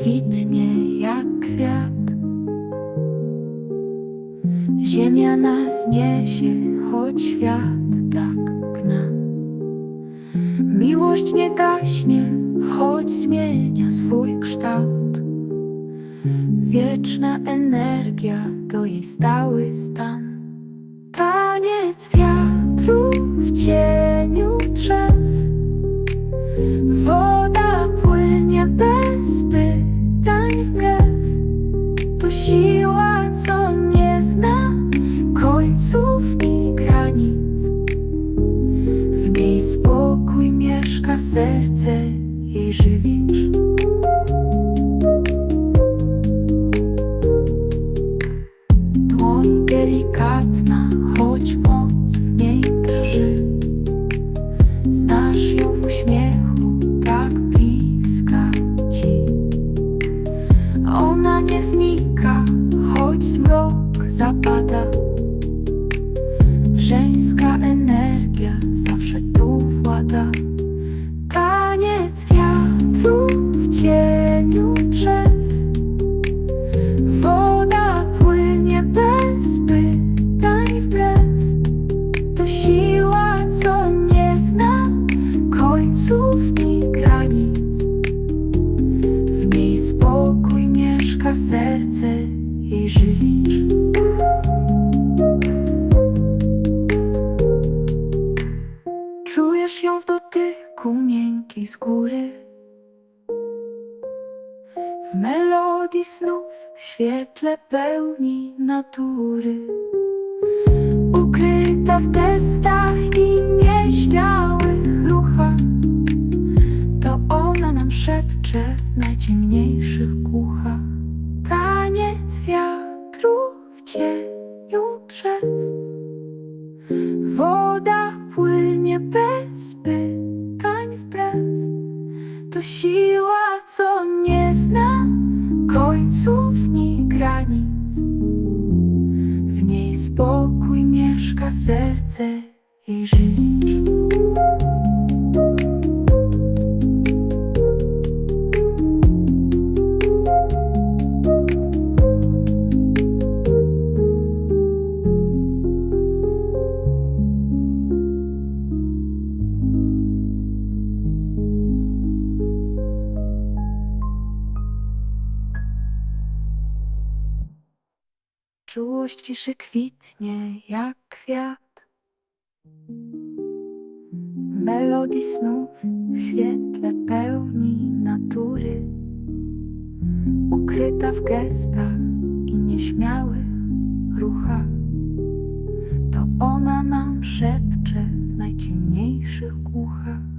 kwitnie jak kwiat. Ziemia nas niesie, choć świat tak gna. Miłość nie gaśnie, choć zmienia swój kształt. Wieczna energia to jej stały stan. Taniec wiatru w ciebie. Serce jej żywicz. Dłoń delikatna, choć moc w niej drży. Znasz ją w uśmiechu, tak bliska ci. Ona nie znika, choć zmrok zapada. Serce jej żywicz. Czujesz ją w dotyku miękkiej skóry. W melodii snów, w świetle pełni natury. Cieniu drzew. Woda płynie bez pytań wbrew. To siła, co nie zna końców ni granic. W niej spokój mieszka serce jej żywicz. Czułość ciszy kwitnie jak kwiat. Melodii snów w świetle pełni natury. Ukryta w gestach i nieśmiałych ruchach. To ona nam szepcze w najciemniejszych głuchach.